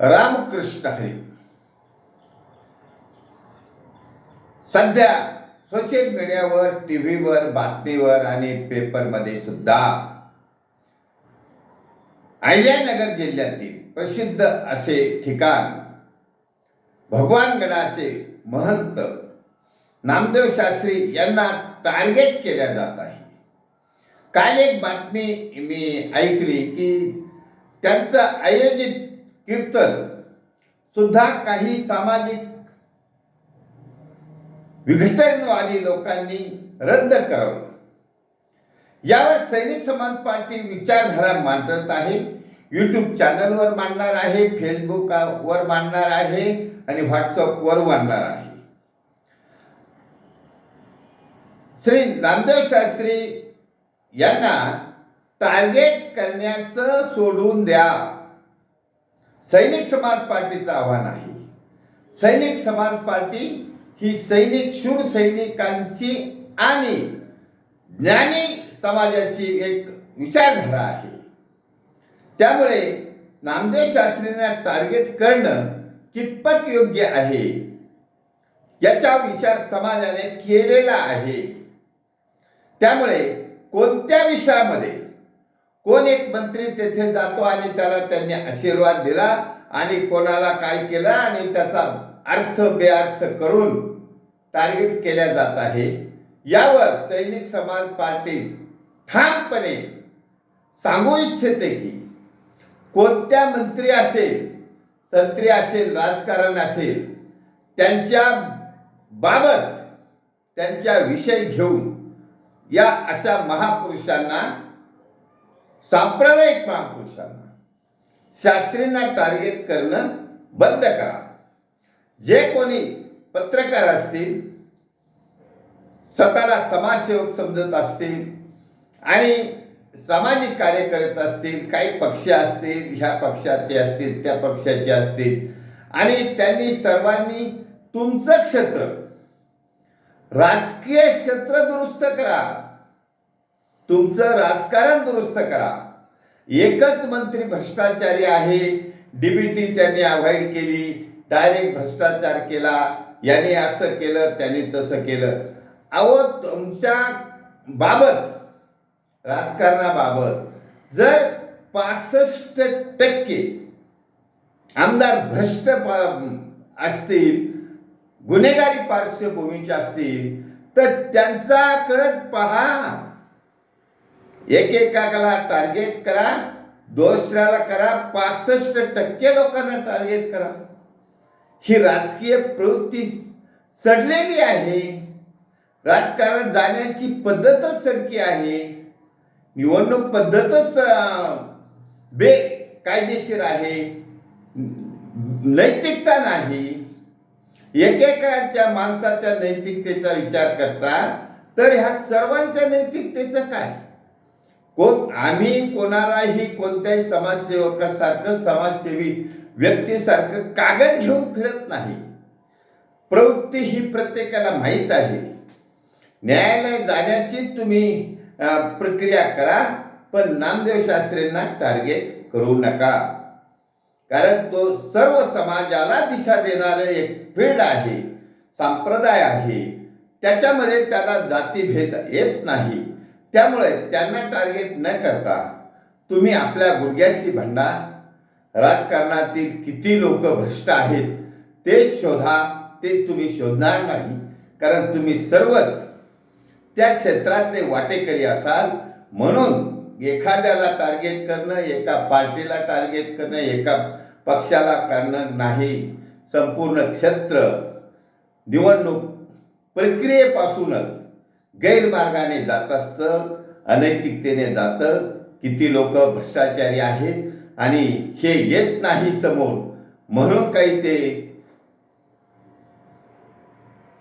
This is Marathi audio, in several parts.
रामकृष्ण हरी सध्या सोशल मीडियावर टी व्हीवर बातमीवर आणि पेपरमध्ये सुद्धा अहिल्यानगर जिल्ह्यातील प्रसिद्ध असे ठिकाण भगवान गणाचे महंत नामदेव शास्त्री यांना टार्गेट केल्या जात आहे. काल एक बातमी मी ऐकली की त्यांचं आयोजित कीर्तन सुद्धा काही सामाजिक विघटनवादी लोकांनी रद्द करावं. यावर सैनिक समाज पार्टी विचारधारा मांडत आहे. यूट्यूब चॅनलवर मांडणार आहे फेसबुकवर मांडणार आहे आणि व्हॉट्सअपवर मांडणार आहे. श्री नामदेव शास्त्री यांना टार्गेट करण्याचं सोडून द्या. सैनिक समाज पार्टीचं आव्हान आहे. सैनिक समाज पार्टी ही सैनिक शूर सैनिकांची आणि ज्ञानी समाजाची एक विचारधारा आहे. त्यामुळे नामदेव शास्त्रींना टार्गेट करणं कितपत योग्य आहे? याचा विचार समाजाने केलेला आहे. त्यामुळे कोणत्या विषयामध्ये? कोण एक मंत्री तेथे जातो आणि त्याला त्यांनी आशीर्वाद दिला आणि कोणाला काय केलं आणि त्याचा अर्थ बेअर्थ करून टार्गेट केल्या जात आहे? यावर सैनिक समाज पार्टी ठामपणे सांगू इच्छिते की कोणत्या मंत्री असेल संत्री असेल राजकारण असेल त्यांच्या बाबत त्यांच्या विषय घेऊन या अशा महापुरुषांना सांप्रदायिक महापुरुषांना शास्त्रींना टार्गेट करणं बंद करा. जे कोणी पत्रकार असतील स्वतःला समाजसेवक समजत असतील आणि सामाजिक कार्य करत असतील काही पक्ष असतील ह्या पक्षाचे असतील त्या पक्षाचे असतील आणि त्यांनी सर्वांनी तुमचं क्षेत्र राजकीय क्षेत्र दुरुस्त करा. तुमचं राजकारण दुरुस्त करा. एकच मंत्री भ्रष्टाचारी आहे डीबीटी त्यांनी अवॉइड केली डायरेक्ट भ्रष्टाचार केला याने असं केलं त्याने तसं केलं. अहो तुमच्या बाबत राजकारणाबाबत जर पासष्ट टक्के आमदार भ्रष्ट असतील गुन्हेगारी पार्श्वभूमीचे असतील तर त्यांचा कट पहा. एकेकाला टार्गेट करा दुसऱ्याला करा पासष्ट टक्के लोकांना टार्गेट करा. ही राजकीय प्रवृत्ती सडलेली आहे. राजकारण जाण्याची पद्धतच सडकी आहे. निवडणूक पद्धतच बेकायदेशीर आहे. नैतिकता नाही. एकेकाच्या माणसाच्या नैतिकतेचा विचार करता तर ह्या सर्वांच्या नैतिकतेचं काय? कोण आम्ही कोणालाही कोणत्याही समाजसेवकासारखं समाजसेवी व्यक्तीसारखं कागद घेऊन फिरत नाही. प्रवृत्ती ही प्रत्येकाला माहीत आहे. न्यायालय जाण्याची तुम्ही प्रक्रिया करा पण नामदेव शास्त्रींना टार्गेट करू नका. कारण तो सर्व समाजाला दिशा देणारं एक फील्ड आहे संप्रदाय आहे. त्याच्यामध्ये त्याला जातीभेद येत नाही. त्यामुळे त्यांना टार्गेट न करता तुम्ही आपल्या गुडघ्याशी भांडा. राजकारणातील किती लोक भ्रष्ट आहेत ते शोधा. ते तुम्ही शोधणार नाही. कारण तुम्ही सर्वच त्या क्षेत्रातले वाटेकरी असाल म्हणून एखाद्याला टार्गेट करणं एका पार्टीला टार्गेट करणं एका पक्षाला करणं नाही. संपूर्ण क्षेत्र निवडणूक प्रक्रियेपासूनच गैरमार्गाने जात असतं अनैतिकतेने जातं. किती लोक भ्रष्टाचारी आहेत आणि हे येत नाही समोर. म्हणून काही ते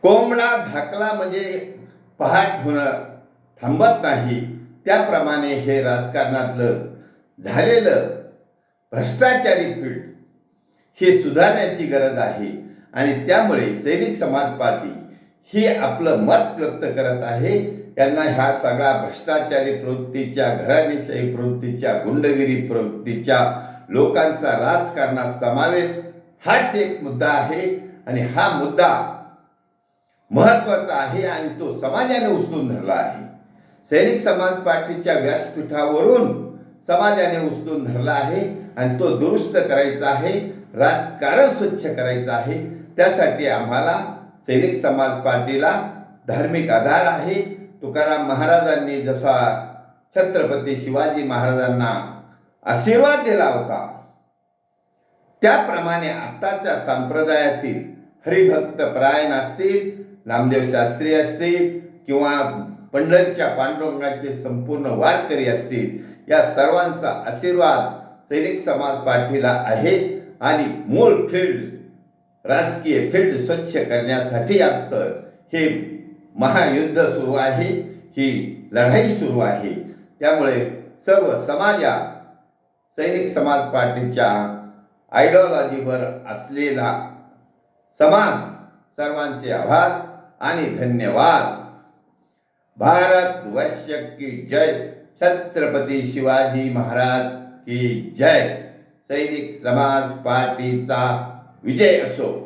कोंबडा झाकला म्हणजे पहाट होणं थांबत नाही. त्याप्रमाणे हे राजकारणातलं झालेलं भ्रष्टाचारी फील्ड हे सुधारण्याची गरज आहे आणि त्यामुळे सैनिक समाज पार्टी ही आपलं मत व्यक्त करत आहे. यांना ह्या सगळ्या भ्रष्टाचारी प्रवृत्तीच्या घराणेशाही प्रवृत्तीच्या गुंडगिरी प्रवृत्तीच्या लोकांचा राजकारणात समावेश हाच एक मुद्दा आहे आणि हा मुद्दा महत्त्वाचा आहे आणि तो समाजाने उचलून धरला आहे. सैनिक समाज पार्टीच्या व्यासपीठावरून समाजाने उचलून धरला आहे आणि तो दुरुस्त करायचा आहे राजकारण स्वच्छ करायचं आहे. त्यासाठी आम्हाला सैनिक समाज पार्टीला धार्मिक आधार आहे. तुकाराम महाराजांनी जसा छत्रपती शिवाजी महाराजांना आशीर्वाद दिला होता त्याप्रमाणे आत्ताच्या संप्रदायातील हरिभक्त परायण असतील नामदेव शास्त्री असतील किंवा पंढरीच्या पांडुरंगाचे संपूर्ण वारकरी असतील या सर्वांचा आशीर्वाद सैनिक समाज पार्टीला आहे आणि मूळ फील्ड राजकीय फील्ड स्वच्छ करण्यासाठी आमचं हे महायुद्ध सुरू आहे ही लढाई सुरू आहे. त्यामुळे सर्व समाजा सैनिक समाज पार्टीच्या आयडिओलॉजीवर असलेला समाज सर्वांचे आभार आणि धन्यवाद. भारत वश्य की जय। छत्रपती शिवाजी महाराज की जय। सैनिक समाज पार्टीचा विजय असो।